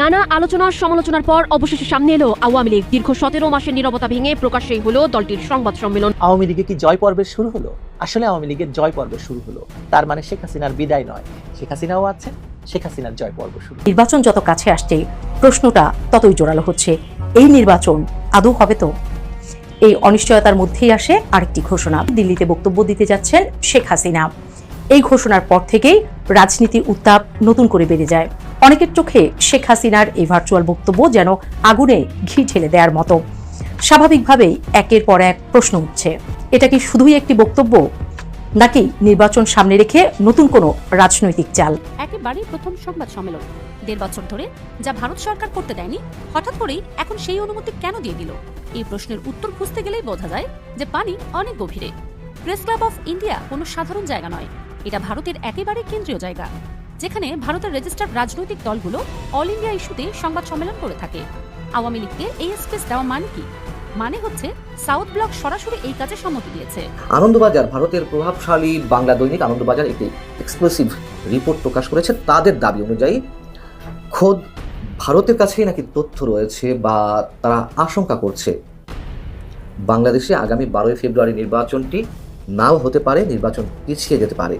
নানা আলোচনার সমালোচনার পর অবশেষে সামনে এলো আওয়ামী লীগ। দীর্ঘ সতেরো মাসের নীরবতা ভেঙে প্রকাশ্যেই হলো দলটির সংবাদ সম্মেলন। আওয়ামী লীগে কি জয় পর্বের শুরু হলো? আসলে আওয়ামী লীগের জয় পর্ব শুরু হলো। তার মানে শেখ হাসিনার বিদায় নয়। শেখ হাসিনাও আছেন শেখ হাসিনার জয় পর্ব শুরু। নির্বাচন যত কাছে আসছে প্রশ্নটা ততই জোরালো হচ্ছে। এই নির্বাচন আদৌ হবে তো? এই অনিশ্চয়তার মধ্যেই আসে আরেকটি ঘোষণা। দিল্লিতে বক্তব্য দিতে যাচ্ছেন শেখ হাসিনা। এই ঘোষণার পর থেকেই রাজনীতির উত্তাপ নতুন করে বেড়ে যায়। অনেকের চোখে শেখ হাসিনার এই ভার্চুয়াল বক্তব্য যেন আগুনে ঘি ঢেলে দেওয়ার মতো। স্বাভাবিকভাবেই একের পর এক প্রশ্ন উঠছে। এটা কি শুধুই একটি বক্তব্য, নাকি নির্বাচন সামনে রেখে নতুন কোনো রাজনৈতিক চাল? একেবারেই প্রথম সংবাদ সম্মেলন। দেড় বছর ধরে যা ভারত সরকার করতে দেয়নি, হঠাৎ করেই এখন সেই অনুমতি কেন দিয়ে দিল? এই প্রশ্নের উত্তর খুঁজতে গেলেই বোঝা যায় যে পানি অনেক গভীরে। প্রেস ক্লাব অফ ইন্ডিয়া কোনো সাধারণ জায়গা নয়। এটা ভারতের একেবারে কেন্দ্রীয় জায়গা। যেখানে ভারতের রেজিস্টার্ড রাজনৈতিক দলগুলো অল ইন্ডিয়া ইস্যুতে সংবাদ সম্মেলন করে থাকে। আওয়ামী লীগকে এই স্পেস দেওয়া মানে কি? মানে হচ্ছে সাউথ ব্লক সরাসরি এই কাজে সম্মতি দিয়েছে। আনন্দবাজার ভারতের প্রভাবশালী বাংলা দৈনিক আনন্দবাজার একটি এক্সক্লুসিভ রিপোর্ট প্রকাশ করেছে। তাদের দাবি অনুযায়ী খোদ ভারতের কাছেই নাকি তথ্য রয়েছে বা তারা আশঙ্কা করছে। বাংলাদেশে আগামী বারোই ফেব্রুয়ারি নির্বাচনটি নাও হতে পারে, নির্বাচন পিছিয়ে যেতে পারে।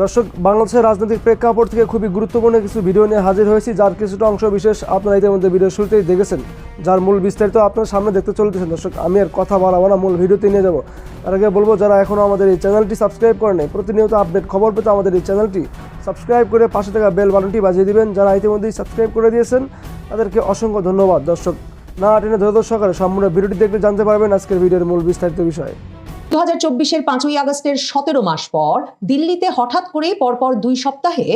দর্শক, বাংলাদেশের রাজনৈতিক প্রেক্ষাপট থেকে খুবই গুরুত্বপূর্ণ কিছু ভিডিও নিয়ে হাজির হয়েছি, যার কিছুটা অংশ বিশেষ আপনারা ইতিমধ্যে ভিডিও শুরুতেই দেখেছেন, যার মূল বিস্তারিত আপনার সামনে দেখতে চলতেছেন দর্শক, আমি আর কথা বাড়াবো না, মূল ভিডিওতে নিয়ে যাব। তার আগে বলব, যারা এখনও আমাদের এই চ্যানেলটি সাবস্ক্রাইব করেন, প্রতিনিয়ত আপডেট খবর পেতে আমাদের এই চ্যানেলটি সাবস্ক্রাইব করে পাশে থাকা বেল বাটনটি বাজিয়ে দিবেন, যারা ইতিমধ্যেই সাবস্ক্রাইব করে দিয়েছেন, তাদেরকে অসংখ্য ধন্যবাদ। দর্শক, না টেনে ধৈর্য সহকারে সম্পূর্ণ ভিডিওটি দেখলে জানতে পারবেন আজকের ভিডিওর মূল বিস্তারিত বিষয়। দু হাজার চব্বিশের পাঁচই আগস্টের সতেরো মাস পর দিল্লিতে হঠাৎ করেই পরপর দুই সপ্তাহে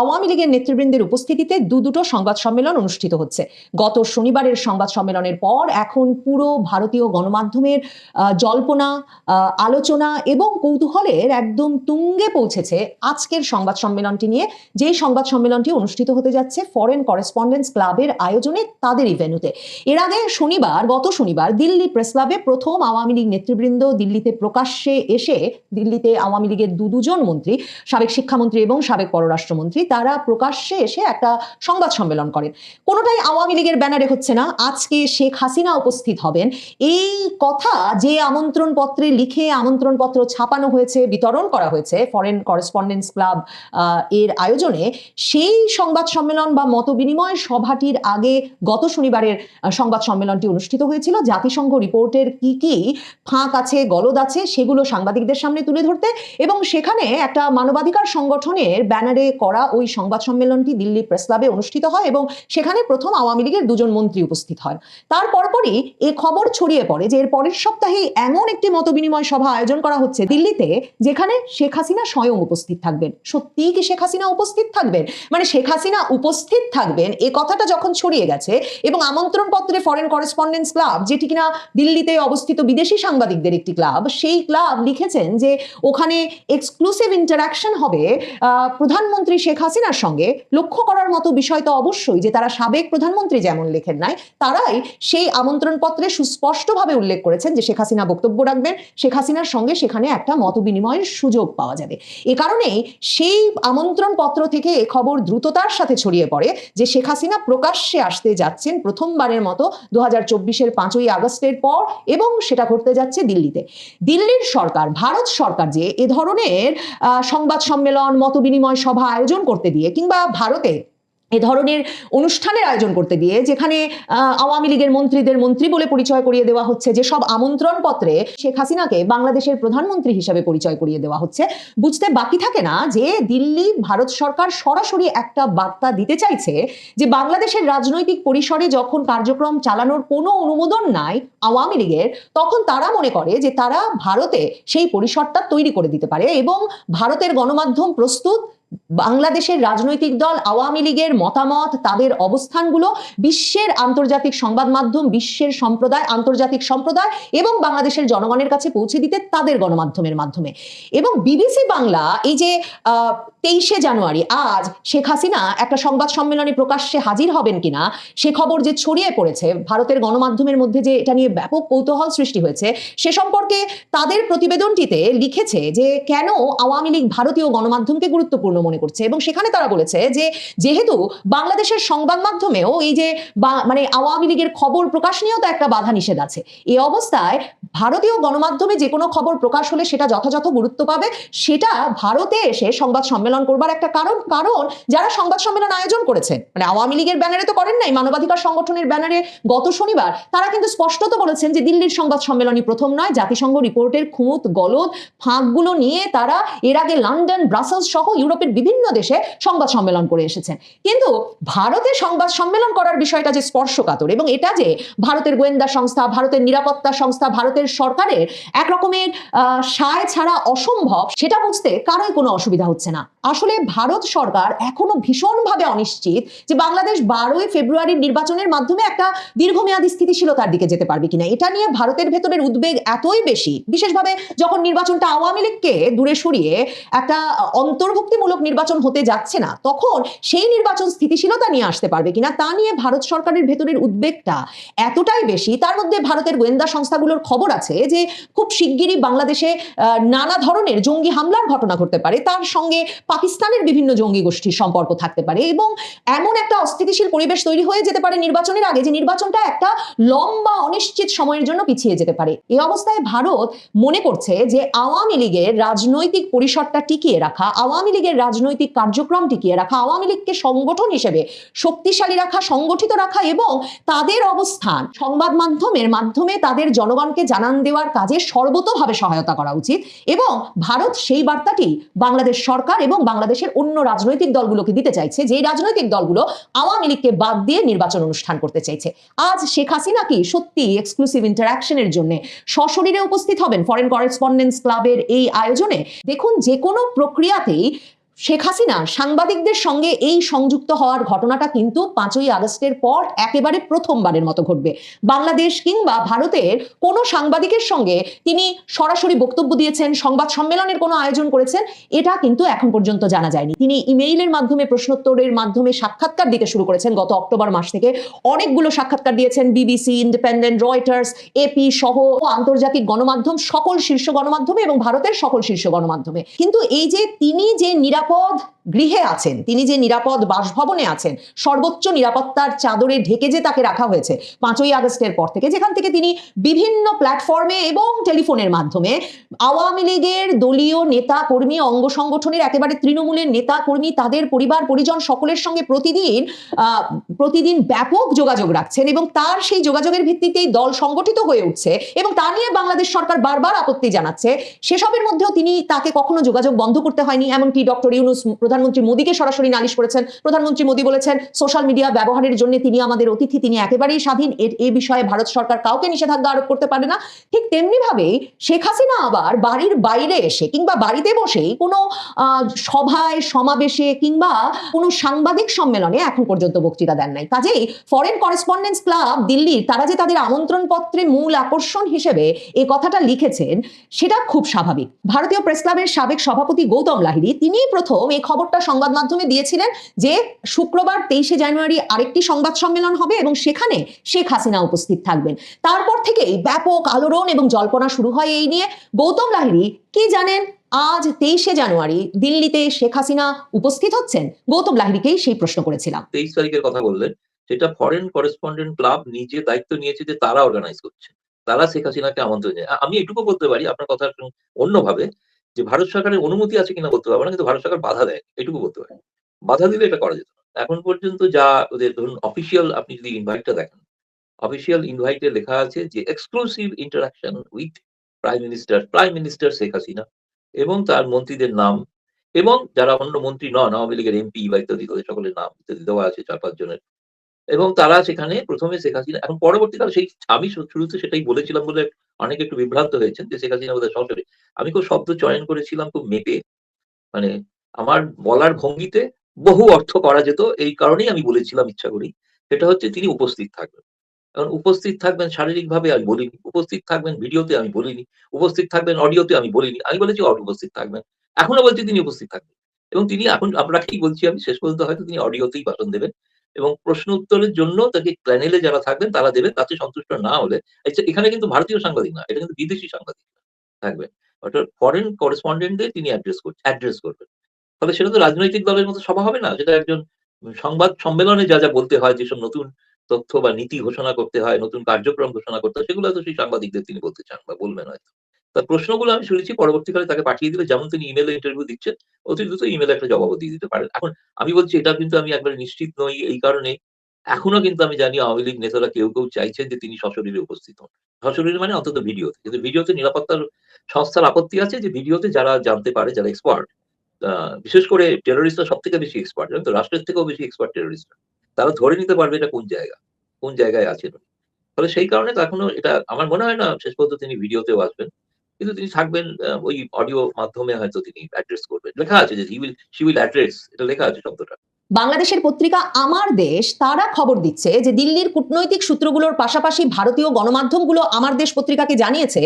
আওয়ামী লীগের নেতৃবৃন্দের উপস্থিতিতে দু দুটো সংবাদ সম্মেলন অনুষ্ঠিত হচ্ছে। গত শনিবারের সংবাদ সম্মেলনের পর এখন পুরো ভারতীয় গণমাধ্যমের জল্পনা আলোচনা এবং কৌতূহলের একদম তুঙ্গে পৌঁছেছে আজকের সংবাদ সম্মেলনটি নিয়ে। যেই সংবাদ সম্মেলনটি অনুষ্ঠিত হতে যাচ্ছে ফরেন করেসপন্ডেন্স ক্লাবের আয়োজনে তাদের ইভেন্যুতে এর আগে শনিবার, গত শনিবার দিল্লি প্রেস ক্লাবে প্রথম আওয়ামী লীগ নেতৃবৃন্দ দিল্লিতে প্রকাশ্যে এসে দিল্লিতে আওয়ামী লীগের দু দুজন মন্ত্রী, সাবেক শিক্ষামন্ত্রী এবং সাবেক পররাষ্ট্রমন্ত্রী, তারা প্রকাশ্যে এসে একটা সংবাদ সম্মেলন করেন। কোনোটাই আওয়ামী লীগের ব্যানারে হচ্ছে না। আজকে শেখ হাসিনা উপস্থিত হবেন। এই কথা যে আমন্ত্রণ পত্রে লিখে আমন্ত্রণ পত্র ছাপানো হয়েছে, বিতরণ করা হয়েছে ফরেন করেসপন্ডেন্স ক্লাব এর আয়োজনে, সেই সংবাদ সম্মেলন বা মত বিনিময় সভাটির আগে গত শনিবারের সংবাদ সম্মেলনটি অনুষ্ঠিত হয়েছিল। জাতিসংঘ রিপোর্টের কি কি ফাঁক আছে গলদ আছে, সেগুলো সাংবাদিকদের সামনে তুলে ধরতে এবং সেখানে একটা মানবাধিকার সংগঠনের ব্যানারে করা ওই সংবাদ সম্মেলনটি দিল্লি প্রেস ক্লাবে অনুষ্ঠিত হয় এবং সেখানে প্রথম আওয়ামী লীগের দুজন মন্ত্রী উপস্থিত হন তার পরপরই এ খবর ছড়িয়ে পড়ে যে এর পরের সপ্তাহে এমন একটি মত বিনিময় সভা আয়োজন করা হচ্ছে দিল্লিতে, যেখানে শেখ হাসিনা স্বয়ং উপস্থিত থাকবেন। সত্যিই কি শেখ হাসিনা উপস্থিত থাকবেন? মানে শেখ হাসিনা উপস্থিত থাকবেন এ কথাটা যখন ছড়িয়ে গেছে এবং আমন্ত্রণ পত্রে ফরেন করেসপন্ডেন্স ক্লাব যেটি কিনা দিল্লিতে অবস্থিত বিদেশি সাংবাদিকদের একটি ক্লাব সেই ক্লাব লিখেছেন যে ওখানে এক্সক্লুসিভ ইন্টারাকশন হবে প্রধানমন্ত্রী শেখ হাসিনার সঙ্গে। লক্ষ্য করার মতো বিষয় তো অবশ্যই যে তারা সাবেক প্রধানমন্ত্রী যেমন লেখেন নাই, তারাই সেই আমন্ত্রণপত্রে সুস্পষ্টভাবে উল্লেখ করেছেন যে শেখ হাসিনা বক্তব্য রাখবেন, শেখ হাসিনার সঙ্গে সেখানে একটা মত বিনিময়ের সুযোগ পাওয়া যাবে। এ কারণেই সেই আমন্ত্রণ পত্র থেকে এ খবর দ্রুততার সাথে ছড়িয়ে পড়ে যে শেখ হাসিনা প্রকাশ্যে আসতে যাচ্ছেন প্রথমবারের মতো দু হাজার চব্বিশের পাঁচই আগস্টের পর এবং সেটা ঘটতে যাচ্ছে দিল্লিতে। দিল্লির সরকার, ভারত সরকার যে এ ধরনের সংবাদ সম্মেলন মত বিনিময় সভা আয়োজন করতে দিয়ে কিংবা ভারতে এ ধরনের অনুষ্ঠানের আয়োজন করতে দিয়ে যেখানে আওয়ামী লীগের মন্ত্রীদের মন্ত্রী বলে পরিচয় করিয়ে দেওয়া হচ্ছে, যে সব আমন্ত্রণ পত্রে শেখ হাসিনাকে বাংলাদেশের প্রধানমন্ত্রী হিসেবে পরিচয় করিয়ে দেওয়া হচ্ছে। বুঝতে বাকি থাকে না যে দিল্লি, ভারত সরকার সরাসরি একটা বার্তা দিতে চাইছে যে বাংলাদেশের রাজনৈতিক পরিসরে যখন কার্যক্রম চালানোর কোনো অনুমোদন নাই আওয়ামী লীগের, তখন তারা মনে করে যে তারা ভারতে সেই পরিসরটা তৈরি করে দিতে পারে এবং ভারতের গণমাধ্যম প্রস্তুত বাংলাদেশের রাজনৈতিক দল আওয়ামী লীগের মতামত, তাদের অবস্থানগুলো, বিশ্বের আন্তর্জাতিক সংবাদ মাধ্যম, বিশ্বের সম্প্রদায়, আন্তর্জাতিক সম্প্রদায় এবং বাংলাদেশের জনগণের কাছে পৌঁছে দিতে তাদের গণমাধ্যমের মাধ্যমে। এবং বিবিসি বাংলা এই যে তেইশে জানুয়ারি, আজ শেখ হাসিনা একটা সংবাদ সম্মেলনে প্রকাশ্যে হাজির হবেন কিনা, সে খবর যে ছড়িয়ে পড়েছে, ভারতের গণমাধ্যমের মধ্যে যে এটা নিয়ে ব্যাপক কৌতূহল সৃষ্টি হয়েছে, সে সম্পর্কে তাদের প্রতিবেদনটিতে লিখেছে যে, কেন আওয়ামী লীগ ভারতীয় গণমাধ্যমকে গুরুত্বপূর্ণ মনে করছে এবং সেখানে তারা বলেছে যে যেহেতু বাংলাদেশের সংবাদ মাধ্যমেও এই যে মানে আওয়ামী লীগের খবর প্রকাশ নিয়েও তো একটা বাধা নিষেধ আছে। এই অবস্থায় ভারতীয় গণমাধ্যমে যে কোনো খবর প্রকাশ হলে সেটা যথাযথ গুরুত্ব পাবে। সেটা ভারতে এসে সংবাদ সম্মেলন করবার একটা কারণ কারণ যারা সংবাদ সম্মেলন আয়োজন করেছেন মানে আওয়ামী লীগের ব্যানারে তো করেন নাই, মানবাধিকার সংগঠনের ব্যানারে গত শনিবার, তারা কিন্তু স্পষ্টত বলেছেন যে দিল্লির সংবাদ সম্মেলনই প্রথম নয়, জাতিসংঘ রিপোর্টের খুঁত, গলদ, ফাঁকগুলো নিয়ে তারা এর আগে লন্ডন, ব্রাসেলস সহ ইউরোপের বিভিন্ন দেশে সংবাদ সম্মেলন করে এসেছেন। কিন্তু ভারতে সংবাদ সম্মেলন করার বিষয়টা যে স্পর্শকাতর এবং এটা যে ভারতের গোয়েন্দা সংস্থা, ভারতের নিরাপত্তা সংস্থা, ভারতের সরকারের এক রকমের সায় ছাড়া অসম্ভব, সেটা বুঝতে কারোই কোনো অসুবিধা হচ্ছে না। আসলে ভারত সরকার এখনও ভীষণভাবে অনিশ্চিত যে বাংলাদেশ বারোই ফেব্রুয়ারির নির্বাচনের মাধ্যমে একটা দীর্ঘমেয়াদী স্থিতিশীলতার দিকে যেতে পারবে কিনা, এটা নিয়ে ভারতের ভেতরের উদ্বেগ এতই বেশি, বিশেষভাবে যখন নির্বাচনটা আওয়ামী লীগকে দূরে সরিয়ে একটা অন্তর্ভুক্তিমূলক নির্বাচন হতে যাচ্ছে না, তখন সেই নির্বাচন স্থিতিশীলতা নিয়ে আসতে পারবে কিনা তা নিয়ে ভারত সরকারের ভেতরের উদ্বেগটা এতটাই বেশি, তার মধ্যে ভারতের গোয়েন্দা সংস্থাগুলোর খবর আছে যে খুব শিগগিরই বাংলাদেশে নানা ধরনের জঙ্গি হামলার ঘটনা ঘটতে পারে, তার সঙ্গে পাকিস্তানের বিভিন্ন জঙ্গি গোষ্ঠীর সম্পর্ক থাকতে পারে এবং এমন একটা অস্থিতিশীল পরিবেশ তৈরি হয়ে যেতে পারে নির্বাচনের আগে যে নির্বাচনটা একটা লম্বা, অনিশ্চিত সময়ের জন্য পিছিয়ে যেতে পারে। এই অবস্থায় ভারত মনে করছে যে আওয়ামী লীগের রাজনৈতিক পরিসরটা টিকিয়ে রাখা, আওয়ামী লীগের রাজনৈতিক কার্যক্রম টিকিয়ে রাখা, আওয়ামী লীগকে সংগঠন হিসেবে শক্তিশালী রাখা, সংগঠিত রাখা এবং তাদের অবস্থান সংবাদ মাধ্যমের মাধ্যমে তাদের জনগণকে জানান দেওয়ার কাজে সর্বতোভাবে সহায়তা করা উচিত এবং ভারত সেই বার্তাটি বাংলাদেশ সরকার এবং বাংলাদেশের অন্য রাজনৈতিক দলগুলোকে দিতে চাইছে যে রাজনৈতিক দলগুলো আওয়ামী লীগকে বাদ দিয়ে নির্বাচন অনুষ্ঠান করতে চাইছে। আজ শেখ হাসিনা কি সত্যি এক্সক্লুসিভ ইন্টারাকশনের জন্য সশরীরে উপস্থিত হবেন? ফরেন করেসপন্ডেন্স ক্লাবের এই আয়োজনে? দেখুন, যে কোনো প্রক্রিয়াতেই শেখ হাসিনা সাংবাদিকদের সঙ্গে এই সংযুক্ত হওয়ার ঘটনাটা কিন্তু পাঁচই আগস্টের পর একেবারে প্রথমবারের মতো ঘটবে। বাংলাদেশ কিংবা ভারতের কোনো সাংবাদিকের সঙ্গে তিনি সরাসরি বক্তব্য দিয়েছেন, সংবাদ সম্মেলনের কোনো আয়োজন করেছেন, এটা কিন্তু এখন পর্যন্ত জানা যায়নি। তিনি ইমেইলের মাধ্যমে, প্রশ্নোত্তরের মাধ্যমে সাক্ষাৎকার দিতে শুরু করেছেন গত অক্টোবর মাস থেকে। অনেকগুলো সাক্ষাৎকার দিয়েছেন, বিবিসি, ইন্ডিপেন্ডেন্ট, রয়টার্স, এপি সহ আন্তর্জাতিক গণমাধ্যম, সকল শীর্ষ গণমাধ্যমে এবং ভারতের সকল শীর্ষ গণমাধ্যমে। কিন্তু এই যে তিনি যে নিরাপদ pod গৃহে আছেন। তিনি যে নিরাপদ বাসভবনে আছেন, সর্বোচ্চ নিরাপত্তার চাদরে ঢেকে যে তাকে রাখা হয়েছে, পাঁচই আগস্টের পর থেকে, যেখান থেকে তিনি বিভিন্ন প্ল্যাটফর্মে এবং টেলিফোনের মাধ্যমে আওয়ামী লীগের দলীয় নেতা কর্মী, অঙ্গ সংগঠনের একেবারে তৃণমূলের নেতা কর্মী, তাদের পরিবার, পরিজন সকলের সঙ্গে প্রতিদিন প্রতিদিন ব্যাপক যোগাযোগ রাখছেন এবং তার সেই যোগাযোগের ভিত্তিতেই দল সংগঠিত হয়ে উঠছে এবং তা নিয়ে বাংলাদেশ সরকার বারবার আপত্তি জানাচ্ছে। সেসবের মধ্যেও তিনি তাকে কখনো যোগাযোগ বন্ধ করতে হয়নি, এমনকি ডক্টর ইউনুস প্রধানমন্ত্রী মোদীকে সরাসরি নালিশ করেছেন। প্রধানমন্ত্রী মোদী বলেছেন, সোশ্যাল মিডিয়া ব্যবহারের জন্য তিনি আমাদের অতিথি, তিনি একেবারেই স্বাধীন। এর এই বিষয়ে ভারত সরকার কাউকে নিষেধাজ্ঞা আরোপ করতে পারে না। ঠিক তেমনি ভাবেই শেখ হাসিনা আবার বাড়ির বাইরে এসে কিংবা বাড়িতে বসেই কোনো সভায়, সমাবেশে কিংবা কোনো সাংবাদিক সম্মেলনে এখন পর্যন্ত বক্তৃতা দেন নাই। কাজেই ফরেন করেসপন্ডেন্স ক্লাব দিল্লির তারা যে তাদের আমন্ত্রণ পত্রে মূল আকর্ষণ হিসেবে এ কথাটা লিখেছেন, সেটা খুব স্বাভাবিক। ভারতীয় প্রেস ক্লাবের সাবেক সভাপতি গৌতম লাহিড়ী তিনি প্রথম এই খবরটা সংবাদ মাধ্যমে দিয়েছিলেন যে শুক্রবার তেইশে জানুয়ারি আরেকটি সংবাদ সম্মেলন হবে এবং সেখানে শেখ হাসিনা উপস্থিত থাকবেন। তারপর থেকেই ব্যাপক আলোড়ন এবং জল্পনা শুরু হয় এই নিয়ে। গৌতম লাহিড়ী কি জানেন? আজ তেইশে জানুয়ারি দিল্লিতে শেখ হাসিনা উপস্থিত হচ্ছেন। গৌতম লাহিড়ীকেই সেই প্রশ্ন করেছিলাম। তেইশ তারিখের কথা বললেন। সেটা ফরেন করেসপন্ডেন্ট ক্লাব নিজে দায়িত্ব নিয়েছে যে তারা অর্গানাইজ করছে। তারা শেখ হাসিনাকে আমন্ত্রণ জানায়। আমি এটুকু বলতে পারি, আপনার কথা অন্যভাবে। যে ভারত সরকারের অনুমতি আছে কিনা বলতে পারব না, কিন্তু ভারত সরকার বাধা দেয়, এটুকু বলতে পারি। বাধা দিলে এটা করা যেত না। এখন পর্যন্ত যা ওদের ধরুন অফিসিয়াল আপনি যদি ইনভাইটটা দেখেন অফিসিয়াল ইনভাইটে লেখা আছে যে exclusive interaction with prime minister prime minister Sheikh Hasina এবং তার মন্ত্রীদের নাম এবং যারা অন্য মন্ত্রী নন, আওয়ামী লীগের এমপি বা ইত্যাদি, তাদের সকলের নাম ইত্যাদি দেওয়া আছে চার পাঁচ জনের। এবং তারা সেখানে প্রথমে শেখ হাসিনা এখন পরবর্তীকালে সেই আমি শুরুতে সেটাই বলেছিলাম বলে অনেকে একটু বিভ্রান্ত হয়েছেন যে শেখ হাসিনা বোধহয় সরাসরি। আমি খুব শব্দ চয়ন করেছিলাম, খুব মেপে। মানে আমার বলার ভঙ্গিতে বহু অর্থ করা যেত, এই কারণেই আমি বলেছিলাম ইচ্ছা করি, সেটা হচ্ছে তিনি উপস্থিত থাকবেন। কারণ উপস্থিত থাকবেন শারীরিকভাবে আমি বলিনি, উপস্থিত থাকবেন ভিডিওতে আমি বলিনি, উপস্থিত থাকবেন অডিওতে আমি বলিনি, আমি বলেছি অডিও উপস্থিত থাকবেন। এখনও বলছি তিনি উপস্থিত থাকবেন। এবং তিনি এখন আপনাকেই বলছি আমি, শেষ পর্যন্ত হয়তো তিনি অডিওতেই ভাষণ দেবেন। এবং প্রশ্ন উত্তরের জন্য তাকে প্যানেলে যারা থাকবেন তারা দেবেন। তাতে সন্তুষ্ট না হলে আচ্ছা, এখানে কিন্তু ভারতীয় সাংবাদিক না এটা কিন্তু বিদেশি সাংবাদিক থাকবেন অর্থাৎ ফরেন করেসপন্ডেন্টদের তিনি অ্যাড্রেস করছেন অ্যাড্রেস করবেন। ফলে সেটা তো রাজনৈতিক দলের মতো সভা হবে না সেটা একজন সংবাদ সম্মেলনে যা যা বলতে হয় যেসব নতুন তথ্য বা নীতি ঘোষণা করতে হয় নতুন কার্যক্রম ঘোষণা করতে হয় সেগুলো তো সেই সাংবাদিকদের তিনি বলতে চান বা বলবেন হয়তো। তার প্রশ্নগুলো আমি শুনেছি, পরবর্তীকালে তাকে পাঠিয়ে দিলে যেমন তিনি ইমেলে ইন্টারভিউ দিচ্ছেন, অতি দ্রুত ইমেলে একটা জবাবও দিয়ে দিতে পারেন। এখন আমি বলছি, এটা কিন্তু আমি একবারে নিশ্চিত নই এই কারণে। এখনও কিন্তু আমি জানি আওয়ামী লীগ নেতারা কেউ কেউ চাইছেন যে তিনি সশরীরে উপস্থিত হন। সশরীরে মানে অন্তত ভিডিওতে। কিন্তু ভিডিওতে নিরাপত্তার সংস্থার আপত্তি আছে যে ভিডিওতে যারা জানতে পারে, যারা এক্সপার্ট বিশেষ করে টেরোরিস্টরা সব থেকে বেশি এক্সপার্ট জানেন তো? রাষ্ট্রের থেকেও বেশি এক্সপার্ট টেরোরিস্ট তারা ধরে নিতে পারবে এটা কোন জায়গা, কোন জায়গায় উনি। ফলে সেই কারণে এখনও এটা, আমার মনে হয় না, শেষ পর্যন্ত তিনি ভিডিওতেও আসবেন। কিন্তু তিনি থাকবেন ওই অডিও মাধ্যমে হয়তো তিনি অ্যাড্রেস করবেন। লেখা আছে যে he will she will address এটা লেখা আছে শব্দটা। বাংলাদেশের পত্রিকা আমার দেশ, তারা খবর দিচ্ছে যে দিল্লির কূটনৈতিক সূত্রগুলোর পাশাপাশি ভারতীয় গণমাধ্যমগুলো আমার দেশ পত্রিকাকে জানিয়েছে,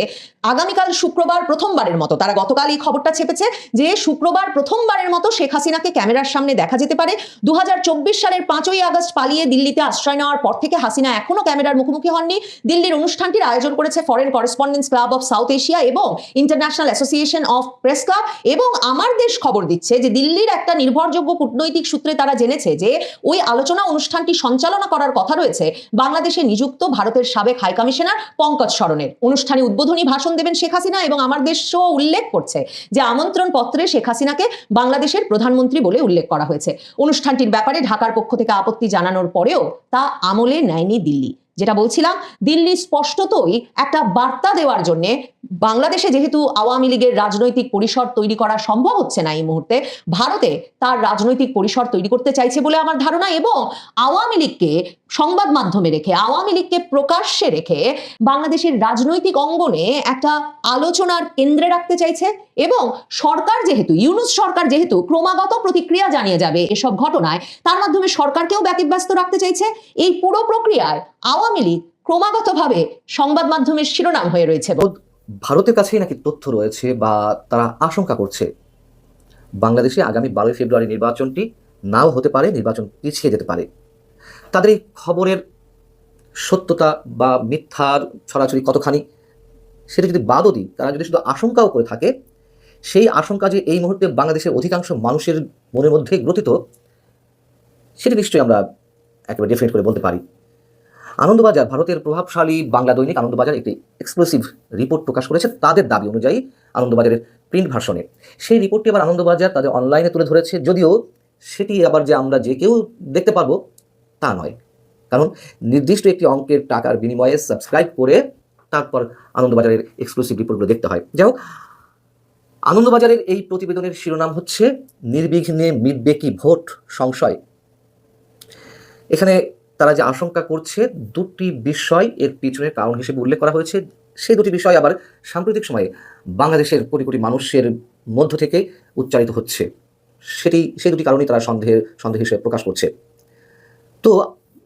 আগামীকাল শুক্রবার প্রথমবারের মতো, তারা গতকাল এই খবরটা ছেপেছে যে শুক্রবার প্রথমবারের মতো শেখ হাসিনাকে ক্যামেরার সামনে দেখা যেতে পারে। দু হাজার চব্বিশ সালের পাঁচই আগস্ট পালিয়ে দিল্লিতে আশ্রয় নেওয়ার পর থেকে হাসিনা এখনও ক্যামেরার মুখোমুখি হননি। দিল্লির অনুষ্ঠানটির আয়োজন করেছে foreign correspondence club of South Asia এবং international association of press club এবং আমার দেশ খবর দিচ্ছে যে দিল্লির একটা নির্ভরযোগ্য কূটনৈতিক সূত্রে তারা জেনেছে যে ওই আলোচনা অনুষ্ঠানটি সঞ্চালনা করার কথা রয়েছে বাংলাদেশে নিযুক্ত ভারতের সাবেক হাই কমিশনার পঙ্কজ সরণের অনুষ্ঠানে উদ্বোধনী ভাষণ দেবেন শেখ হাসিনা এবং আমার দেশও উল্লেখ করছে যে আমন্ত্রণ পত্রে শেখ হাসিনাকে বাংলাদেশের প্রধানমন্ত্রী বলে উল্লেখ করা হয়েছে। অনুষ্ঠানটির ব্যাপারে ঢাকার পক্ষ থেকে আপত্তি জানানোর পরেও তা আমলে নেয়নি দিল্লি। যেটা বলছিলাম, দিল্লি স্পষ্টতই একটা বার্তা দেওয়ার জন্য বাংলাদেশে যেহেতু আওয়ামী লীগের রাজনৈতিক পরিসর তৈরি করা সম্ভব হচ্ছে না এই মুহূর্তে, ভারতে তার রাজনৈতিক পরিসর তৈরি করতে চাইছে বলে আমার ধারণা এবং আওয়ামী লীগকে সংবাদ মাধ্যমে রেখে, আওয়ামী লীগকে প্রকাশ্যে রেখে বাংলাদেশের রাজনৈতিক অঙ্গনে একটা আলোচনার কেন্দ্রে রাখতে চাইছে এবং সরকার যেহেতু, ইউনুস সরকার যেহেতু ক্রমাগত প্রতিক্রিয়া জানিয়ে যাবে এসব ঘটনায়, তার মাধ্যমে সরকারকেও ব্যতিব্যস্ত রাখতে চাইছে। এই পুরো প্রক্রিয়ায় আওয়ামী লীগ ক্রমাগতভাবে সংবাদ মাধ্যমের শিরোনাম হয়ে রয়েছে। ভারতের কাছেই নাকি তথ্য রয়েছে বা তারা আশঙ্কা করছে। বাংলাদেশে আগামী বারোই ফেব্রুয়ারি নির্বাচনটি নাও হতে পারে, নির্বাচন পিছিয়ে যেতে পারে। তাদের এই খবরের সত্যতা বা মিথ্যার ছড়াছড়ি কতখানি, সেটা যদি বাদও দিই, তারা যদি শুধু আশঙ্কাও করে থাকে, সেই আশঙ্কা যে এই মুহূর্তে বাংলাদেশের অধিকাংশ মানুষের মনের মধ্যে গ্রথিত, সেটা নিশ্চয়ই আমরা একেবারে ডেফিনেট করে বলতে পারি। আনন্দবাজার ভারতের প্রভাবশালী বাংলা দৈনিক আনন্দবাজার একটি এক্সক্লুসিভ রিপোর্ট প্রকাশ করেছে, তাদের দাবি অনুযায়ী আনন্দবাজারের প্রিন্ট ভার্সনে সেই রিপোর্টটি আবার আনন্দবাজার তাদের অনলাইনে তুলে ধরেছে, যদিও সেটি আবার যে আমরা যে কেউ দেখতে পারব তা নয়। কারণ নির্দিষ্ট একটি অঙ্কের টাকার বিনিময়ে সাবস্ক্রাইব করে তারপর আনন্দবাজারের এক্সক্লুসিভ রিপোর্টগুলো দেখতে হয়। যাই হোক, আনন্দবাজারের এই প্রতিবেদনের শিরোনাম হচ্ছে নির্বিঘ্নে মিটবে কি ভোট সংশয়। এখানে তারা যে আশঙ্কা করছে, দুটি বিষয় এর পিছনের কারণ হিসেবে উল্লেখ করা হয়েছে। সেই দুটি বিষয় আবার সাম্প্রতিক সময়ে বাংলাদেশের কোটি কোটি মানুষের মধ্য থেকে উচ্চারিত হচ্ছে। সেটি, সেই দুটি কারণেই তারা সন্দেহের সন্দেহ হিসেবে প্রকাশ করছে। তো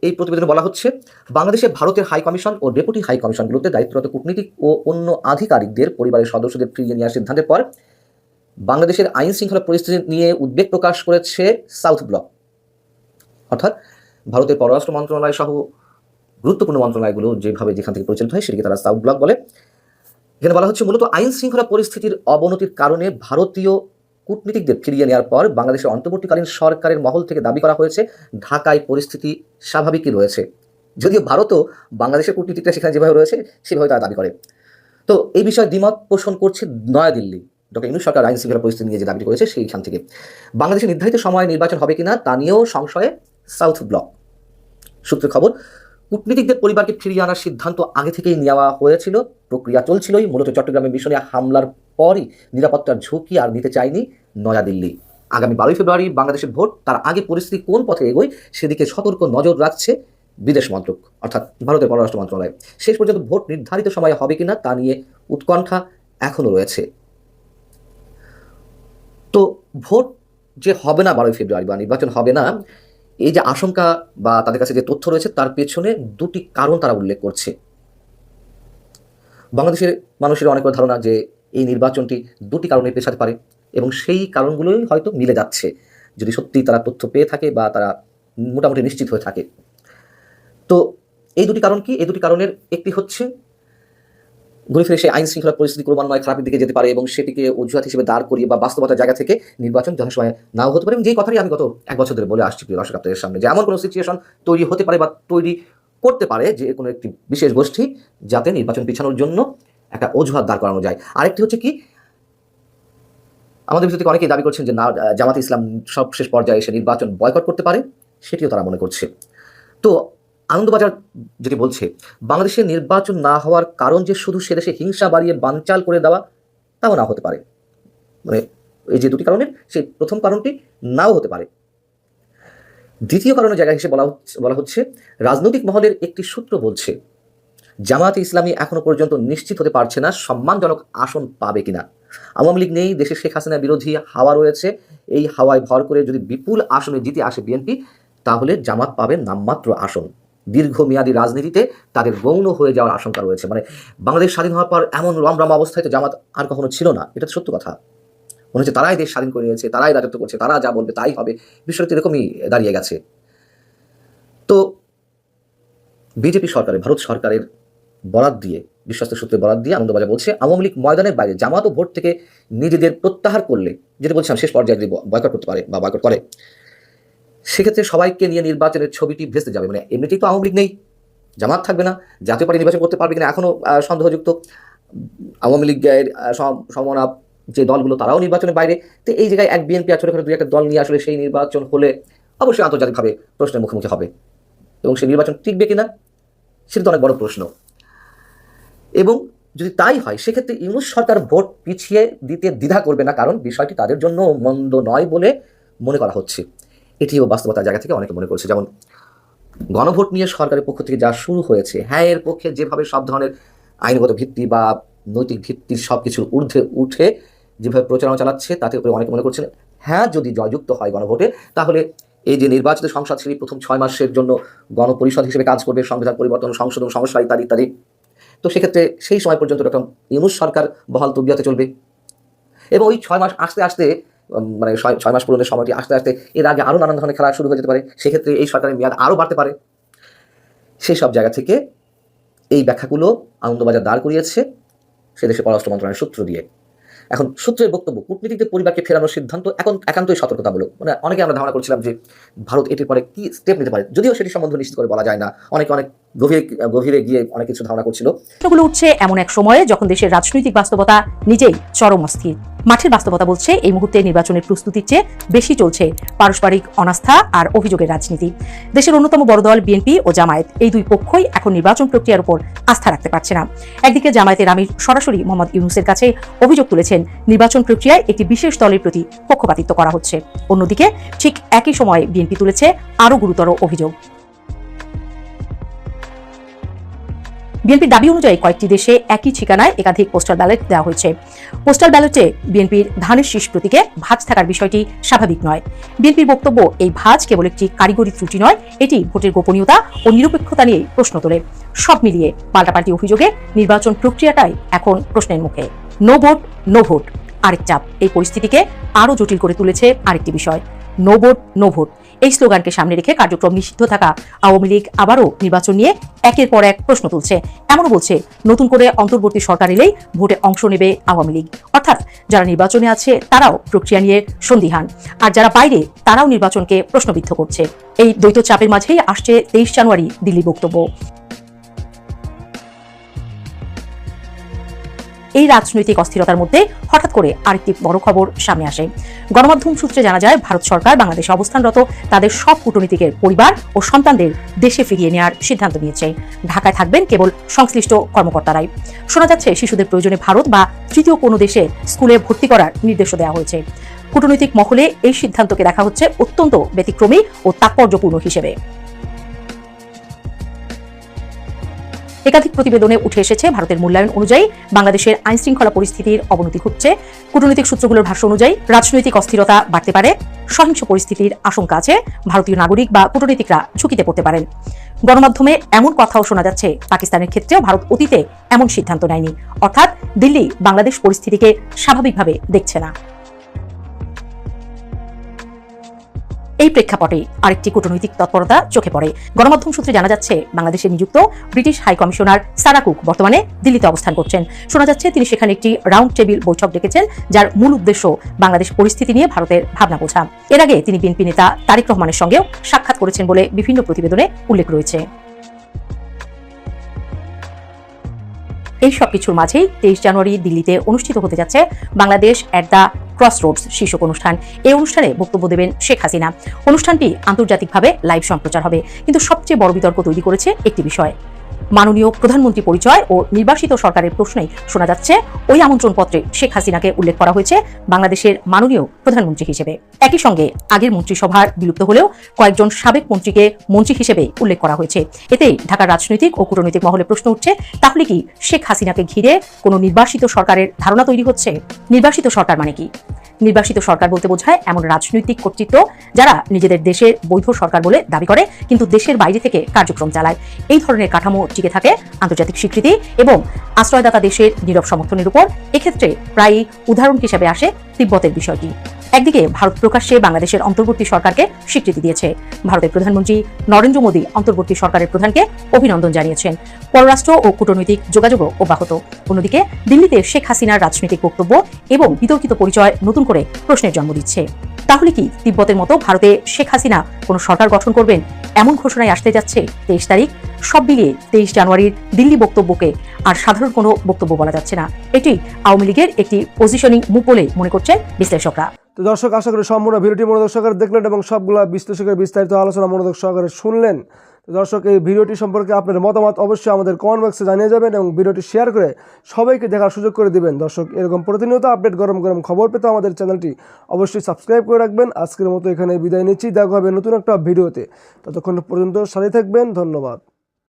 এই প্রতিবেদনে বলা হচ্ছে, বাংলাদেশে ভারতের হাই কমিশন ও ডেপুটি হাই কমিশনগুলোতে দায়িত্বরত কূটনীতিক ও অন্য আধিকারিকদের পরিবারের সদস্যদের ফিরিয়ে নেওয়ার সিদ্ধান্তের পর বাংলাদেশের আইন শৃঙ্খলা পরিস্থিতি নিয়ে উদ্বেগ প্রকাশ করেছে সাউথ ব্লক। অর্থাৎ ভারতের পররাষ্ট্র মন্ত্রণালয় সহ গুরুত্বপূর্ণ মন্ত্রণালয়গুলো যেভাবে যেখান থেকে পরিচালিত হয় সেটিকে তারা সাউথ ব্লক বলে। এখানে বলা হচ্ছে, মূলত আইন শৃঙ্খলা পরিস্থিতির অবনতির কারণে ভারতীয় কূটনীতিকদের ফিরিয়ে নেওয়ার পর বাংলাদেশের অন্তর্বর্তীকালীন সরকারের মহল থেকে দাবি করা হয়েছে, ঢাকায় পরিস্থিতি স্বাভাবিকই রয়েছে। যদিও ভারতও বাংলাদেশের কূটনীতিকরা সেখানে যেভাবে রয়েছে, সেভাবে তারা দাবি করে। তো এই বিষয়ে দ্বিমত পোষণ করছে নয়াদিল্লি। ডক্টর ইউনুস সরকার আইন শৃঙ্খলা পরিস্থিতি নিয়ে যে দাবি করেছে সেইখান থেকে। বাংলাদেশের নির্ধারিত সময়ে নির্বাচন হবে কিনা তা নিয়েও সংশয়ে সাউথ ব্লক। সূত্রের খবর কূটনীতিকদের পরিবারকে ফিরিয়ে আনার সিদ্ধান্ত আগে থেকেই নেওয়া হয়েছিল। প্রক্রিয়া চলছিলই। মূলত চট্টগ্রামের মিশনে হামলার পরই নিরাপত্তার ঝুঁকি আর নিতে চায়নি নয়াদিল্লি। আগামী বারোই ফেব্রুয়ারি বাংলাদেশের ভোট, তার আগে পরিস্থিতি কোন পথে এগোয় সেদিকে সতর্ক নজর রাখছে বিদেশ মন্ত্রক, অর্থাৎ ভারতের পররাষ্ট্র মন্ত্রণালয়। শেষ পর্যন্ত ভোট নির্ধারিত সময়ে হবে কিনা তা নিয়ে উৎকণ্ঠা এখনও রয়েছে। তো ভোট যে হবে না বারোই ফেব্রুয়ারি বা নির্বাচন হবে না, এই যে আশঙ্কা বা তাদের কাছে যে তথ্য রয়েছে তার পেছনে দুটি কারণ তারা উল্লেখ করছে। বাংলাদেশের মানুষের অনেক ধারণা যে এই নির্বাচনটি দুটি কারণে পেছাতে পারে। এবং সেই কারণগুলোই হয়তো মিলে যাচ্ছে। যদি সত্যি তারা তথ্য পেয়ে থাকে বা তারা মোটামুটি নিশ্চিত হয়ে থাকে। তো এই দুটি কারণ কি? এই দুটি কারণের একটি হচ্ছে, ঘুরে ফিরে সেই আইন শৃঙ্খলা পরিস্থিতি ক্রমান্বয়ে খারাপের দিকে যেতে পারে এবং সেটিকে অজুহাত হিসেবে দাঁড় করিয়ে বা বাস্তবতার জায়গা থেকে নির্বাচন যথাসময়ে নাও হতে পারে। এবং যেই কথাটি আমি গত এক বছর ধরে বলে আসছি প্রিয় দর্শক আপনাদের সামনে, যে এমন কোনো সিচুয়েশন তৈরি হতে পারে বা তৈরি করতে পারে যে কোনো একটি বিশেষ গোষ্ঠী যাতে নির্বাচন পিছানোর জন্য একটা অজুহাত দাঁড় করানো যায়। আরেকটি হচ্ছে কি? আমাদের ভিতর থেকে অনেকেই দাবি করছেন যে না জামাত ইসলাম সবশেষ পর্যায়ে এসে নির্বাচন বয়কট করতে পারে, সেটিও তারা মনে করছে। তো আনন্দবাজার যেটি বলছে, বাংলাদেশে নির্বাচন না হওয়ার কারণ যে শুধু সে দেশে হিংসা বাড়িয়ে বানচাল করে দেওয়া, তাও না হতে পারে। মানে এই যে দুটি কারণের সেই প্রথম কারণটি নাও হতে পারে। দ্বিতীয় কারণের জায়গা হিসেবে বলা হচ্ছে বলা হচ্ছে, রাজনৈতিক মহলের একটি সূত্র বলছে জামায়াতে ইসলামী এখনও পর্যন্ত নিশ্চিত হতে পারছে না, সম্মানজনক আসন পাবে কিনা। আওয়ামী লীগ নেই, দেশে শেখ হাসিনা বিরোধী হাওয়া রয়েছে। এই হাওয়ায় ভর করে যদি বিপুল আসনে জিতে আসে বিএনপি, তাহলে জামাত পাবে নামমাত্র আসন। দীর্ঘমেয়াদী রাজনীতিতে তাদের গৌণ হয়ে যাওয়ার আশঙ্কা রয়েছে। মানে বাংলাদেশ স্বাধীন হওয়ার পর এমন রমরমা অবস্থায় তো জামাত আর কখনো ছিল না। এটা সত্য কথা। মনে হচ্ছে তারাই দেশ স্বাধীন করে নিয়েছে, তারাই রাজত্ব করছে, তারা যা বলবে তাই হবে। বিষয়টা এরকমই দাঁড়িয়ে গেছে। তো বিজেপি সরকারের ভারত সরকারের বরাত দিয়ে, বিশ্বস্ত সূত্রে বরাদ দিয়ে আনন্দবাজার বলছে, আওয়ামী লীগ ময়দানের বাইরে জামাত ও ভোট থেকে নিজেদের প্রত্যাহার করলে, যেটা বলছিলাম শেষ পর্যায়ে বয়কট করতে পারে বা বয়কট করে, সেক্ষেত্রে সবাইকে নিয়ে নির্বাচনের ছবিটি ভেস্তে যাবে। মানে এমনিতেই তো আওয়ামী লীগ নেই, জামাত থাকবে না, জাতীয় পার্টি নির্বাচন করতে পারবে কিনা এখনও সন্দেহযুক্ত। আওয়ামী লীগের সমনা যে দলগুলো, তারাও নির্বাচনের বাইরে। তো এই জায়গায় এক বিএনপি আর দুই একটা দল নিয়ে আসলে সেই নির্বাচন হলে অবশ্যই আন্তর্জাতিকভাবে প্রশ্নের মুখোমুখি হবে। এবং সেই নির্বাচন টিকবে কিনা, সেটা তো অনেক বড় প্রশ্ন। এবং যদি তাই হয়, সেক্ষেত্রে ইউনুস সরকার ভোট পিছিয়ে দিতে দ্বিধা করবে না, কারণ বিষয়টি তাদের জন্য মন্দ নয় বলে মনে করা হচ্ছে। এটিও বাস্তবতার জায়গা থেকে অনেকে মনে করছে। যেমন, গণভোট নিয়ে সরকারের পক্ষ থেকে যা শুরু হয়েছে হ্যাঁ এর পক্ষে যেভাবে সব ধরনের আইনগত ভিত্তি বা নৈতিক ভিত্তির সব কিছুর ঊর্ধ্বে উঠে যেভাবে প্রচারণা চালাচ্ছে, তাতে করে অনেকে মনে করছেন হ্যাঁ যদি জয়যুক্ত হয় গণভোটে, তাহলে এই যে নির্বাচিত সংসদ সেই প্রথম ছয় মাসের জন্য গণপরিষদ হিসেবে কাজ করবে, সংবিধান পরিবর্তন, সংশোধন, সংস্কার ইত্যাদি ইত্যাদি তো সেক্ষেত্রে সেই সময় পর্যন্ত ডক্টর ইউনুস সরকার বহাল তবিয়তে চলবে। এবং ওই ছয় মাস আসতে আসতে মানে ছয় ছয় মাস পূরণের সময়টি আসতে আসতে এর আগে আরও নানান ধরনের খেলা শুরু হয়ে যেতে পারে, সেক্ষেত্রে এই সরকারের মেয়াদ আরও বাড়তে পারে। সেই সব জায়গা থেকে এই ব্যাখ্যাগুলো আনন্দবাজার দাঁড় করিয়েছে সে দেশের পররাষ্ট্র মন্ত্রণালয়ের সূত্র দিয়ে। এখন সূত্রের বক্তব্য কূটনীতিতে পরিবারকে ফেরানোর সিদ্ধান্ত এখন, একান্তই সতর্কতামূলক। মানে অনেকে আমরা ধারণা করছিলাম যে ভারত এটির পরে কি স্টেপ নিতে পারে, যদিও সেটি সম্বন্ধে নিশ্চিত করে বলা যায় না। অনেকে অনেক অনেক কিছু ধারণা করছিল। উঠছে এমন এক সময়ে যখন দেশের রাজনৈতিক বাস্তবতা নিজেই চরম অস্থির। মাঠের বাস্তবতা বলছে এই মুহূর্তে নির্বাচনের প্রস্তুতির চেয়ে বেশি চলছে পারস্পরিক অনাস্থা আর অভিযোগের রাজনীতি। দেশের অন্যতম বড় দল বিএনপি ও জামায়াত এই দুই পক্ষই এখন নির্বাচন প্রক্রিয়ার উপর আস্থা রাখতে পারছে না। একদিকে জামায়াতের আমির সরাসরি মোহাম্মদ ইউনুসের কাছে অভিযোগ তুলেছেন নির্বাচন প্রক্রিয়ায় একটি বিশেষ দলের প্রতি পক্ষপাতিত্ব করা হচ্ছে। অন্যদিকে ঠিক একই সময়ে বিএনপি তুলেছে আরও গুরুতর অভিযোগ। বিএনপির দাবি অনুযায়ী কয়েকটি দেশে একই ঠিকানায় একাধিক পোস্টাল ব্যালট দেওয়া হয়েছে। পোস্টাল ব্যালটে বিএনপির ধানের শীষ প্রতীকে ভাঁজ থাকার বিষয়টি স্বাভাবিক নয়। বিএনপির বক্তব্য, এই ভাঁজ কেবল একটি কারিগরি ত্রুটি নয়, এটি ভোটের গোপনীয়তা ও নিরপেক্ষতা নিয়ে প্রশ্ন তোলে। সব মিলিয়ে পাল্টাপাল্টি অভিযোগে নির্বাচন প্রক্রিয়াটাই এখন প্রশ্নের মুখে। নো ভোট নো ভোট, আরেক চাপ। এই পরিস্থিতিকে আরও জটিল করে তুলেছে আরেকটি বিষয়। No vote no vote. এই স্লোগানকে সামনে রেখে কার্যক্রম নিষিদ্ধ থাকা আওয়ামী লীগ আবারও নির্বাচন নিয়ে একের পর এক প্রশ্ন তুলছে। এমনও বলছে, নতুন করে অন্তর্বর্তী সরকার এলেই ভোটে অংশ নেবে আওয়ামী লীগ। অর্থাৎ যারা নির্বাচনে আছে, তারাও প্রক্রিয়া নিয়ে সন্দিহান। আর যারা বাইরে, তারাও নির্বাচনকে প্রশ্নবিদ্ধ করছে। এই দ্বৈত চাপের মাঝেই আসছে তেইশ জানুয়ারি দিল্লি বক্তব্য। এই রাজনৈতিক অস্থিরতার মধ্যে হঠাৎ করে আরেকটি বড় খবর সামনে আসে। গণমাধ্যম সূত্রে জানা যায়, ভারত সরকার বাংলাদেশে অবস্থানরত তাদের সব কূটনীতিকের পরিবার ও সন্তানদের দেশে ফিরিয়ে নেওয়ার সিদ্ধান্ত নিয়েছে। ঢাকায় থাকবেন কেবল সংশ্লিষ্ট কর্মকর্তারাই। শোনা যাচ্ছে, শিশুদের প্রয়োজনে ভারত বা তৃতীয় কোনো দেশে স্কুলে ভর্তি করার নির্দেশও দেওয়া হয়েছে। কূটনৈতিক মহলে এই সিদ্ধান্তকে দেখা হচ্ছে অত্যন্ত ব্যতিক্রমী ও তাৎপর্যপূর্ণ হিসেবে। একাধিক প্রতিবেদনে উঠে এসেছে ভারতের মূল্যায়ন অনুযায়ী বাংলাদেশের আইন শৃঙ্খলা পরিস্থিতির অবনতি ঘটছে। কূটনৈতিক সূত্রগুলোর ভাষ্য অনুযায়ী রাজনৈতিক অস্থিরতা বাড়তে পারে, সহিংস পরিস্থিতির আশঙ্কা আছে, ভারতীয় নাগরিক বা কূটনীতিকরা ঝুঁকিতে পড়তে পারেন। গণমাধ্যমে এমন কথাও শোনা যাচ্ছে, পাকিস্তানের ক্ষেত্রেও ভারত অতীতে এমন সিদ্ধান্ত নেয়নি। অর্থাৎ দিল্লি বাংলাদেশ পরিস্থিতিকে স্বাভাবিকভাবে দেখছে না। এই প্রেক্ষাপটে আরেকটি কূটনৈতিক তৎপরতা চোখে পড়ে। গণমাধ্যম সূত্রে জানা যাচ্ছে, বাংলাদেশে নিযুক্ত British high commissioner Sarah Cook বর্তমানে দিল্লিতে অবস্থান করছেন। শোনা যাচ্ছে, তিনি সেখানে একটি রাউন্ড টেবিল বৈঠক ডেকেছেন, যার মূল উদ্দেশ্য বাংলাদেশ পরিস্থিতি নিয়ে ভারতের ভাবনা বোঝা। এর আগে তিনি বিএনপি নেতা তারেক রহমানের সঙ্গেও সাক্ষাৎ করেছেন বলে বিভিন্ন প্রতিবেদনে উল্লেখ রয়েছে। এই সব কিছুর মাঝেই তেইশ জানুয়ারি দিল্লিতে অনুষ্ঠিত হতে যাচ্ছে Bangladesh at the cross roads শীর্ষক অনুষ্ঠান। এই অনুষ্ঠানে বক্তব্য দেবেন শেখ হাসিনা। অনুষ্ঠানটি আন্তর্জাতিকভাবে লাইভ সম্প্রচার হবে। কিন্তু সবচেয়ে বড় বিতর্ক তৈরি করেছে একটি বিষয়। মাননীয় প্রধানমন্ত্রী পরিচয় ও নির্বাসিত সরকারের প্রশ্নেই শোনা যাচ্ছে, ওই আমন্ত্রণপত্রে শেখ হাসিনাকে উল্লেখ করা হয়েছে বাংলাদেশের মাননীয় প্রধানমন্ত্রী হিসেবে। একই সঙ্গে আগের মন্ত্রিসভার বিলুপ্ত হলেও কয়েকজন সাবেক মন্ত্রীকে মন্ত্রী হিসেবে উল্লেখ করা হয়েছে। এতে ঢাকার রাজনৈতিক ও কূটনৈতিক মহলে প্রশ্ন উঠছে, তাহলে কি শেখ হাসিনাকে ঘিরে কোনো নির্বাসিত সরকারের ধারণা তৈরি হচ্ছে? নির্বাসিত সরকার মানে কি? নির্বাসিত সরকার বলতে বোঝায় এমন রাজনৈতিক কর্তৃত্ব যারা নিজেদের দেশের বৈধ সরকার বলে দাবি করে, কিন্তু দেশের বাইরে থেকে কার্যক্রম চালায়। এই ধরনের কাঠামো টিকে থাকে আন্তর্জাতিক স্বীকৃতি এবং আশ্রয়দাতা দেশের নীরব সমর্থনের উপর। এক্ষেত্রে প্রায়ই উদাহরণ হিসেবে আসে তিব্বতের বিষয়টি। একদিকে ভারত প্রকাশ্যে বাংলাদেশের অন্তর্বর্তী সরকারকে স্বীকৃতি দিয়েছে। ভারতের প্রধানমন্ত্রী নরেন্দ্র মোদী অন্তর্বর্তী সরকারের প্রধানকে অভিনন্দন জানিয়েছেন। পররাষ্ট্র ও কূটনৈতিক যোগাযোগও অব্যাহত। অন্যদিকে দিল্লিতে শেখ হাসিনার রাজনৈতিক বক্তব্য এবং বিতর্কিত পরিচয় নতুন করে প্রশ্নের জন্ম দিচ্ছে। তাহলে কি তিব্বতের মতো ভারতে শেখ হাসিনা কোনো সরকার গঠন করবেন? এমন ঘোষণায় আসতে যাচ্ছে তেইশ তারিখ। সব মিলিয়ে তেইশ জানুয়ারির দিল্লি বক্তব্যকে আর সাধারণ কোনো বক্তব্য বলা যাচ্ছে না। এটি আওয়ামী লীগের একটি পজিশনিং মুভ বলে মনে করছেন বিশ্লেষকরা। তো দর্শক, আশা করি সম্পূর্ণ ভিডিওটি মনোযোগ সহকারে দেখলেন এবং সবগুলা বিশ্লেষকের বিস্তারিত আলোচনা মনোযোগ সহকারে শুনলেন। দর্শক, এই ভিডিওটি সম্পর্কে আপনার মতামত অবশ্যই আমাদের কমেন্ট বক্সে জানিয়ে যাবেন এবং ভিডিওটি শেয়ার করে সবাইকে দেখার সুযোগ করে দিবেন। দর্শক, এরকম প্রতিনিয়ত আপডেট গরম গরম খবর পেতে আমাদের চ্যানেলটি অবশ্যই সাবস্ক্রাইব করে রাখবেন। আজকের মতো এখানে বিদায় নিচ্ছি। দেখা হবে নতুন একটা ভিডিওতে। ততক্ষণ পর্যন্ত সাথে থাকবেন। ধন্যবাদ।